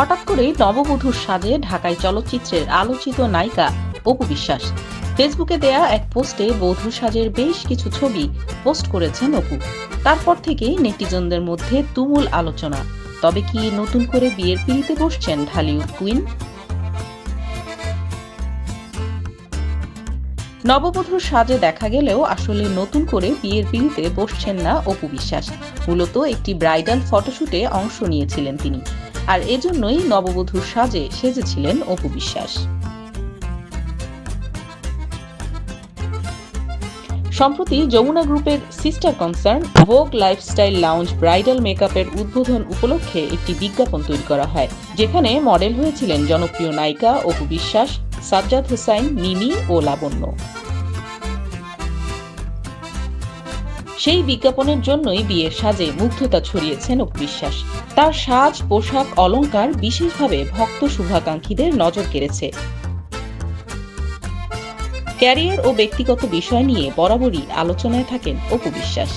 হঠাৎ করেই নববধূর সাজে ঢাকায় চলচ্চিত্রের আলোচিত নায়িকা অপু বিশ্বাস। ফেসবুকে দেয়া এক পোস্টে বধূ সাজের বেশ কিছু ছবি পোস্ট করেছেন অপু। তারপর থেকেই নেটিজনদের মধ্যে তুমুল আলোচনা। তবে কি নতুন করে বিয়ের পিড়িতে বসছেন ঢালিউড কুইন? নববধূর সাজে দেখা গেলেও আসলে নতুন করে বিয়ের পিড়িতে বসছেন না অপু বিশ্বাস। মূলত একটি ব্রাইডাল ফটোশুটে অংশ নিয়েছিলেন তিনি। আর এজন্যই নববধূর সাজে সেজেছিলেন অপু বিশ্বাস। সম্প্রতি যমুনা গ্রুপের sister concern Vogue lifestyle lounge bridal মেকআপের উদ্বোধন উপলক্ষে একটি বিজ্ঞাপন তৈরি করা হয়, যেখানে মডেল হয়েছিলেন জনপ্রিয় নায়িকা অপু বিশ্বাস, সাজ্জাদ হোসাইন, মিমি ও লাবণ্য। সেই বিজ্ঞাপনের জন্যই বিয়ের সাজে মুগ্ধতা ছড়িয়েছেন অপু বিশ্বাস তার সাজ, পোশাক অলঙ্কার বিশেষভাবে ভক্ত শুভাকাঙ্ক্ষীদের নজর কেড়েছে। ক্যারিয়ার ও ব্যক্তিগত বিষয় নিয়ে বরাবরই আলোচনায় থাকেন অপু বিশ্বাস।